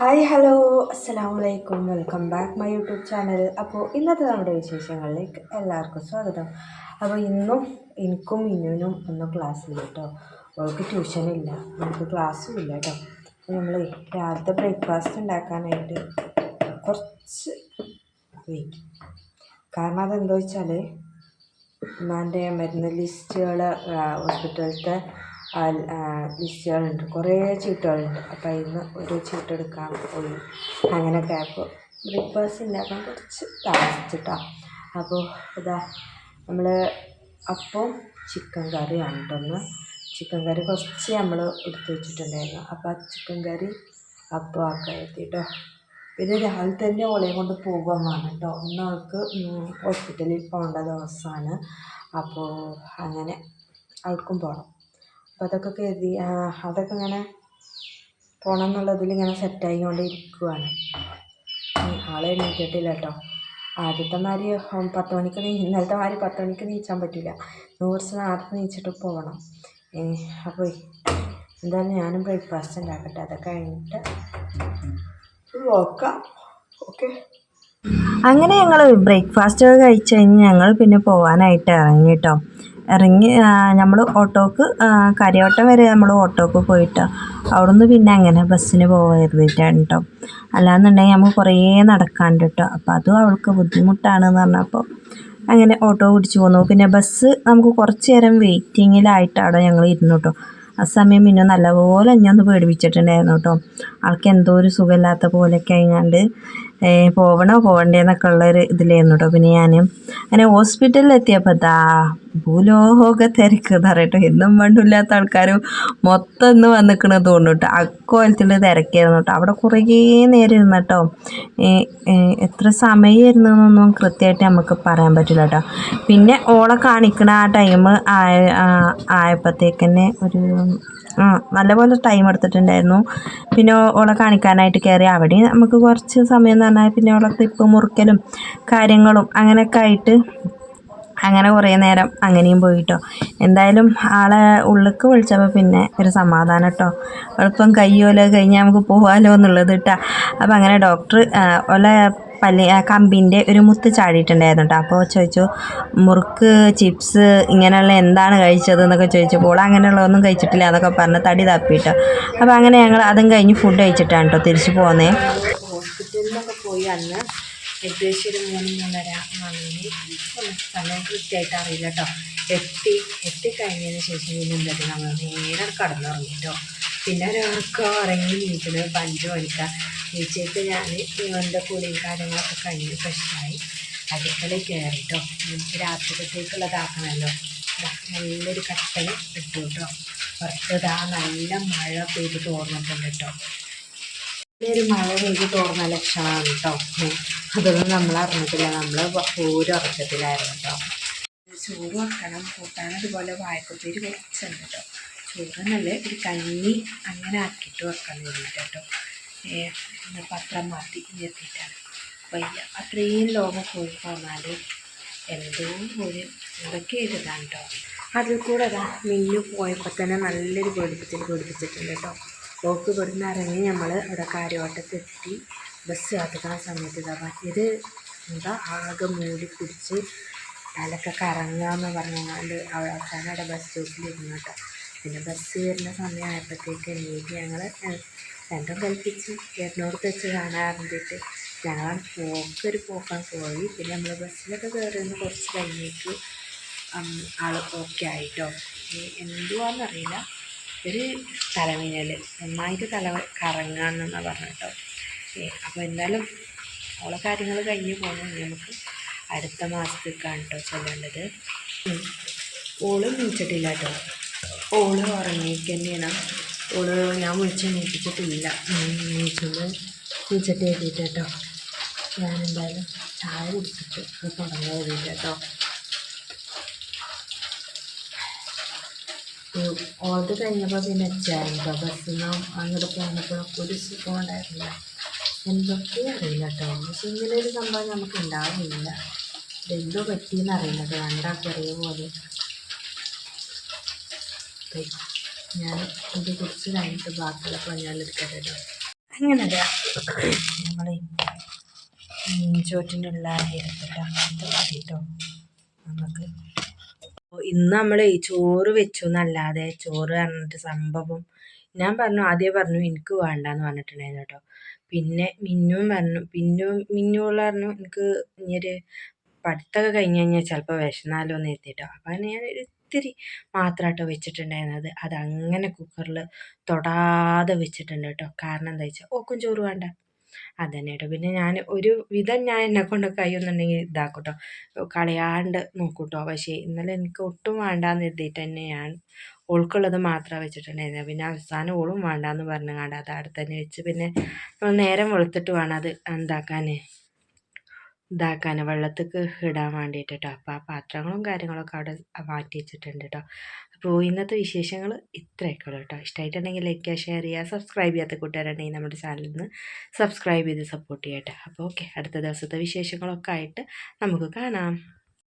Hi hello. അസ്സാം വലൈക്കും welcome back my YouTube channel. അപ്പോൾ ഇന്നത്തെ നമ്മുടെ വിശേഷങ്ങളിലേക്ക് എല്ലാവർക്കും സ്വാഗതം. അപ്പോൾ ഇന്നും എനിക്കും ഇന്നിനും ഒന്നും ക്ലാസ്സില്ല കേട്ടോ. അവൾക്ക് ട്യൂഷനില്ല. നമുക്ക് ക്ലാസ്സും ഇല്ല കേട്ടോ. നമ്മൾ രാവിലത്തെ ബ്രേക്ക്ഫാസ്റ്റ് ഉണ്ടാക്കാനായിട്ട് കുറച്ച് വെയിറ്റ് കാരണം അതെന്താ വെച്ചാൽ ഉമ്മാന്റെ മരുന്ന് ലിസ്റ്റുകൾ ഹോസ്പിറ്റലത്തെ ലിസ്റ്റുകളുണ്ട് കുറേ ചീട്ടുകളുണ്ട്. അപ്പോൾ അതിൽ നിന്ന് ഒരു ചീട്ട് എടുക്കാൻ പോയി. അങ്ങനെയൊക്കെ ആയപ്പോൾ ബ്രേക്ക്ഫാസ്റ്റ് ഉണ്ടാക്കാൻ കുറച്ച് താമസിച്ചിട്ടാ. അപ്പോൾ ഇതാ നമ്മൾ അപ്പം ചിക്കൻ കറിയാണ് കേട്ടോ ചിക്കൻ കറി കുറച്ച് നമ്മൾ എടുത്ത് വെച്ചിട്ടുണ്ടായിരുന്നു. അപ്പോൾ ആ ചിക്കൻ കറി അപ്പോൾ ആക്കാൻ എത്തിയിട്ടോ പിന്നെ രാവിലെ തന്നെ ഓളയും കൊണ്ട് പോകുകയും വേണം കേട്ടോ ഇന്ന് അവൾക്ക് ഹോസ്പിറ്റലിൽ പോകേണ്ട ദിവസമാണ് അപ്പോൾ അങ്ങനെ അവർക്കും പോകണം അപ്പോൾ അതൊക്കെ കരുതി അതൊക്കെ ഇങ്ങനെ പോകണം എന്നുള്ളതിൽ ഇങ്ങനെ സെറ്റായി കൊണ്ട് ഇരിക്കുവാണ് ആളെ എണീറ്റിട്ടില്ല കേട്ടോ. ആദ്യത്തെ മാതിരി പത്ത് മണിക്ക് നീ ഇന്നലത്തെ മാതിരി പത്ത് മണിക്ക് നീച്ചാൻ പറ്റില്ല. നൂറ് നേരത്തെ നീച്ചിട്ട് പോകണം അപ്പോൾ എന്തായാലും ഞാനും ബ്രേക്ക്ഫാസ്റ്റ് ഉണ്ടാക്കട്ടെ. അതൊക്കെ കഴിഞ്ഞിട്ട് നോക്കാം ഓക്കെ അങ്ങനെ ഞങ്ങൾ ബ്രേക്ക്ഫാസ്റ്റ് ഒക്കെ കഴിച്ച് കഴിഞ്ഞ് ഞങ്ങൾ പിന്നെ പോകാനായിട്ട് ഇറങ്ങി കേട്ടോ. ഇറങ്ങി നമ്മൾ ഓട്ടോക്ക് കരയോട്ടം വരെ നമ്മൾ ഓട്ടോക്ക് പോയിട്ട്. നിന്ന് പിന്നെ അങ്ങനെ ബസ്സിന് പോകരുതിട്ടാണ് കേട്ടോ. അല്ലാന്നുണ്ടെങ്കിൽ നമുക്ക് കുറേ നടക്കാണ്ട് കേട്ടോ അപ്പോൾ അതും അവൾക്ക് ബുദ്ധിമുട്ടാണെന്ന് പറഞ്ഞപ്പോൾ അങ്ങനെ ഓട്ടോ പിടിച്ച് പോന്നു. പിന്നെ ബസ് നമുക്ക് കുറച്ച് നേരം വെയിറ്റിങ്ങിലായിട്ടാണ് ഞങ്ങൾ ഇരുന്നു കേട്ടോ ആ സമയം പിന്നെ നല്ലപോലെ എന്നെ ഒന്ന് പേടിപ്പിച്ചിട്ടുണ്ടായിരുന്നു കേട്ടോ. ആൾക്ക് എന്തോ ഒരു സുഖമില്ലാത്ത പോലെയൊക്കെ ആയിങ്ങാണ്ട് പോവണോ? പോവണ്ടേന്നൊക്കെ ഉള്ളൊരു ഇതിലായിരുന്നു കേട്ടോ പിന്നെ ഞാൻ അങ്ങനെ ഹോസ്പിറ്റലിൽ എത്തിയപ്പോൾ ദാ ഭൂലോക തിരക്ക് എന്ന് പറയട്ടോ. എന്നും വേണ്ടില്ലാത്ത ആൾക്കാർ മൊത്തം ഇന്ന് വന്നിക്കണെന്ന് തോന്നുന്നു കേട്ടോ അക്കോലത്തിൽ തിരക്കായിരുന്നു കേട്ടോ അവിടെ കുറേ നേരം ഇരുന്ന കേട്ടോ എത്ര സമയമായിരുന്നു എന്നൊന്നും കൃത്യമായിട്ട് നമുക്ക് പറയാൻ പറ്റില്ല കേട്ടോ പിന്നെ ഓളെ കാണിക്കണ ആ ടൈം ആയ ആയപ്പോഴത്തേക്കന്നെ ഒരു നല്ലപോലെ ടൈം എടുത്തിട്ടുണ്ടായിരുന്നു. പിന്നെ ഓളെ കാണിക്കാനായിട്ട് കയറി അവിടെ. നമുക്ക് കുറച്ച് സമയം എന്ന് പറഞ്ഞാൽ പിന്നെ ഓളെ ക്ലിപ്പ് മുറിക്കലും കാര്യങ്ങളും അങ്ങനെയൊക്കെ ആയിട്ട് അങ്ങനെ കുറേ നേരം അങ്ങനെയും പോയിട്ടോ. എന്തായാലും ആളെ ഉള്ളിലേക്ക് വിളിച്ചപ്പോൾ പിന്നെ ഒരു സമാധാനം കേട്ടോ എളുപ്പം കയ്യോല കഴിഞ്ഞാൽ നമുക്ക് പോകാമല്ലോ എന്നുള്ളത് കേട്ടോ അപ്പം അങ്ങനെ ഡോക്ടർ ഓലെ പല്ലി കമ്പിന്റെ ഒരു മുത്ത് ചാടിയിട്ടുണ്ടായിരുന്നു കേട്ടോ അപ്പോൾ ചോദിച്ചു മുറുക്ക് ചിപ്സ് ഇങ്ങനെയുള്ള എന്താണ് കഴിച്ചത്? എന്നൊക്കെ ചോദിച്ചപ്പോൾ അങ്ങനെയുള്ളതൊന്നും കഴിച്ചിട്ടില്ല എന്നൊക്കെ പറഞ്ഞ് തടി തപ്പിയിട്ട്. അപ്പോൾ അങ്ങനെ ഞങ്ങൾ അതും കഴിഞ്ഞ് ഫുഡ് കഴിച്ചിട്ടാണ് കേട്ടോ തിരിച്ചു പോകുന്നത് ഹോസ്പിറ്റലിലൊക്കെ പോയി അന്ന് ഏകദേശം ഒരു മൂന്ന് മൂന്നര മണി. സമയം കൃത്യമായിട്ട് അറിയില്ല കേട്ടോ. എത്തി എത്തിക്കഴിഞ്ഞതിന് ശേഷം പിന്നെ എന്താ നമ്മൾ നേരെ കടന്നുറങ്ങി കേട്ടോ. പിന്നെ ഒരാൾക്ക് ഉറങ്ങി നീച്ചത് പഞ്ചു അഞ്ച് നീച്ചിട്ട് ഞാൻ ഇവന്റെ കുളിയും കാര്യങ്ങളൊക്കെ കഴിഞ്ഞ് ഫ്രഷായി. അടുക്കളയിൽ കയറിട്ടോ നമുക്ക് രാത്രിക്കത്തേക്കുള്ളതാക്കണമല്ലോ നല്ലൊരു കട്ടൻ ഇട്ടു കേട്ടോ പുറത്ത് ഇതാ നല്ല മഴ പെയ്ത് തോർന്നിട്ടുണ്ട് കേട്ടോ നല്ലൊരു മഴ പെയ്ത് തോർന്ന ലക്ഷണമാണ് കേട്ടോ അതൊന്നും നമ്മൾ അറിഞ്ഞിട്ടില്ല. നമ്മൾ പൂരം ഉറക്കത്തിലായിരുന്നു കേട്ടോ ചോറ് വെക്കണം. കൂട്ടാൻ അതുപോലെ വാഴക്കുപ്പേര് വെച്ചുണ്ട് കേട്ടോ ചോറ് നല്ല ഒരു കഞ്ഞി അങ്ങനെ ആക്കിയിട്ട് വെക്കാൻ വേണ്ടിയിട്ട് കേട്ടോ പത്രം മാറ്റി നിർത്തിയിട്ടാണ് വയ്യ. അത്രയും ലോകം പോയി പോന്നാൽ എന്തോ ഒരു എന്തൊക്കെ എഴുതാണ് കേട്ടോ അതിൽ കൂടെ അതാ മിന്നു പോയപ്പോൾ തന്നെ നല്ലൊരു പേടിപ്പിച്ചിൽ പേടിപ്പിച്ചിട്ടുണ്ട് കേട്ടോ ഓക്ക് ഇവിടുന്ന് ഇറങ്ങി നമ്മൾ അവിടെ കാര്യവട്ടത്തെത്തി. ബസ് യാത്ര സമയത്ത് ഇതാ ഇത് എന്താ ആകെ മൂടി പിടിച്ച് തലക്കെ കറങ്ങാന്ന് പറഞ്ഞാണ്ട് അവസാനം അവിടെ ബസ് സ്റ്റോപ്പിലിരുന്നു കേട്ടോ. പിന്നെ ബസ് വരുന്ന സമയമായപ്പോഴത്തേക്ക് എണീറ്റ് ഞങ്ങൾ രണ്ടും കൽപ്പിച്ച് ചേട്ടനോട് വെച്ച് കാണാറുണ്ടിട്ട് ഞങ്ങളാണ് പോക്കൊരു പോക്കാൻ പോയി. പിന്നെ നമ്മൾ ബസ്സിലൊക്കെ കയറുന്ന കുറച്ച് കഴിഞ്ഞേക്ക് ആൾ ഓക്കെ ആയിട്ടോ? എന്തുവാന്നറിയില്ല ഒരു തലമിന്നൽ നന്നായിട്ട് തല കറങ്ങാന്നാണ് പറഞ്ഞിട്ടോ അപ്പോൾ എന്തായാലും ഓളെ കാര്യങ്ങൾ കഴിഞ്ഞ് പോകുന്നു നമുക്ക് അടുത്ത മാസത്തേക്കാണ് കേട്ടോ ചെല്ലേണ്ടത്. ഓൾ നീച്ചിട്ടില്ല കേട്ടോ. ഓൾ ഉറങ്ങിയിട്ട് തന്നെയാണ്. ഓൾ ഞാൻ വിളിച്ച് എണീപ്പിച്ചിട്ടില്ല. വിളിച്ചിട്ട് എഴുതിയിട്ട് കേട്ടോ. ഞാനെന്തായാലും ചായ കുടിച്ചിട്ട് തുടങ്ങാൻ എഴുതിയിട്ട് കേട്ടോ. ഓർഡർ കഴിഞ്ഞപ്പോൾ പിന്നെ ചേർന്നോ ബസ്സിൽ അങ്ങോട്ട് പോകുന്നപ്പോഴൊക്കെ ഒരു സുഖം ഉണ്ടായിരുന്നില്ല. എന്തൊക്കെ അറിയില്ല കേട്ടോ. പക്ഷെ ഇങ്ങനെ ഒരു സംഭവം നമുക്ക് ഉണ്ടാവില്ല. എന്തോ പറ്റിയെന്ന് അറിയില്ല രണ്ടാൾക്കറിയ പോലെ. ഞാൻ ഇത് കുറച്ച് കഴിഞ്ഞിട്ട് ബാക്കിയുള്ള പണികൾ എടുക്കട്ടെ അങ്ങനെ നമ്മൾ ചോറ്റിന്റെ ഉള്ള എടുത്തിട്ട് ഇത് മതിട്ടോ നമുക്ക് ഇന്ന് നമ്മൾ ചോറ് വെച്ചു എന്നല്ലാതെ ചോറ് പറഞ്ഞിട്ട് സംഭവം ഞാൻ പറഞ്ഞു ആദ്യം പറഞ്ഞു എനിക്ക് വേണ്ടെന്ന് പറഞ്ഞിട്ടുണ്ടായിരുന്നു കേട്ടോ പിന്നെ മിന്നും പറഞ്ഞു പിന്നും മിന്നുകൾ പറഞ്ഞു എനിക്ക് ഇനിയൊരു പഠിത്തമൊക്കെ കഴിഞ്ഞ് കഴിഞ്ഞാൽ ചിലപ്പോൾ വിശന്നാലോ എന്ന് എത്തിയിട്ടോ അപ്പം ഞാൻ ഇത്തിരി മാത്രം കേട്ടോ വെച്ചിട്ടുണ്ടായിരുന്നത്. അതങ്ങനെ കുക്കറിൽ തൊടാതെ വെച്ചിട്ടുണ്ട് കേട്ടോ കാരണം എന്താ വെച്ചാൽ ഓക്കും ചോറ് വേണ്ട. അതന്നെ കേട്ടോ പിന്നെ ഞാൻ ഒരു വിധം ഞാൻ എന്നെ കൊണ്ട് കഴിയുന്നുണ്ടെങ്കിൽ ഇതാക്കൂട്ടോ. കേട്ടോ കളയാണ്ട് നോക്കൂട്ടോ. കേട്ടോ പക്ഷേ ഇന്നലെ എനിക്ക് ഒട്ടും വേണ്ടാന്ന് എഴുതിയിട്ട് തന്നെ ഞാൻ ഓൾക്കുള്ളത് മാത്രമേ വെച്ചിട്ടുണ്ടായിരുന്നത്. പിന്നെ അവസാനം ഓളും വേണ്ടാന്ന് പറഞ്ഞു കണ്ട അത് അവിടെ തന്നെ വെച്ച് പിന്നെ നേരം വെളുത്തിട്ട് വേണം അത് എന്താക്കാൻ ഇതാക്കാൻ വെള്ളത്തേക്ക് ഇടാൻ വേണ്ടിയിട്ട് കേട്ടോ അപ്പോൾ ആ പാത്രങ്ങളും കാര്യങ്ങളൊക്കെ അവിടെ മാറ്റി വെച്ചിട്ടുണ്ട് കേട്ടോ അപ്പോൾ ഇന്നത്തെ വിശേഷങ്ങൾ ഇത്രയൊക്കെ ഉള്ളൂ കേട്ടോ ഇഷ്ടമായിട്ടുണ്ടെങ്കിൽ ലൈക്ക് ഷെയർ ചെയ്യുക സബ്സ്ക്രൈബ് ചെയ്യാത്ത കൂട്ടുകാരുണ്ടെങ്കിൽ നമ്മുടെ ചാനലിൽ നിന്ന് സബ്സ്ക്രൈബ് ചെയ്ത് സപ്പോർട്ട് ചെയ്യട്ടെ അപ്പോൾ ഓക്കെ അടുത്ത ദിവസത്തെ വിശേഷങ്ങളൊക്കെ ആയിട്ട് നമുക്ക് കാണാം.